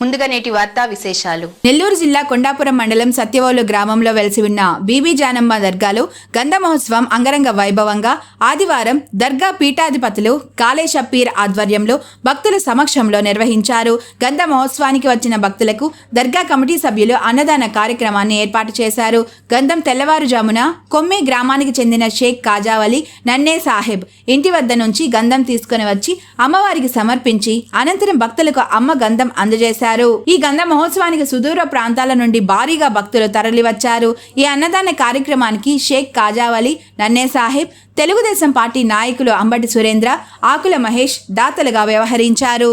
ముందుగా నేటి వార్తా విశేషాలు. నెల్లూరు జిల్లా కొండాపురం మండలం సత్యవోలు గ్రామంలో వెలిసి ఉన్న బీబీ జానమ్మ దర్గాలో గంధ మహోత్సవం అంగరంగ వైభవంగా ఆదివారం దర్గా పీఠాధిపతులు కాళేషప్పీర్ ఆధ్వర్యంలో భక్తుల సమక్షంలో నిర్వహించారు. గంధ మహోత్సవానికి వచ్చిన భక్తులకు దర్గా కమిటీ సభ్యులు అన్నదాన కార్యక్రమాన్ని ఏర్పాటు చేశారు. గంధం తెల్లవారుజామున కొమ్మే గ్రామానికి చెందిన షేక్ కాజావలి నన్నే సాహెబ్ ఇంటి వద్ద నుంచి గంధం తీసుకుని వచ్చి అమ్మవారికి సమర్పించి అనంతరం భక్తులకు అమ్మ గంధం అందజేశారు. ఈ గంధ మహోత్సవానికి సుదూర ప్రాంతాల నుండి భారీగా భక్తులు తరలివచ్చారు. ఈ అన్నదాన కార్యక్రమానికి షేక్ కాజావలి నన్నే సాహెబ్ తెలుగుదేశం పార్టీ నాయకులు అంబటి సురేంద్ర ఆకుల మహేష్ దాతలుగా వ్యవహరించారు.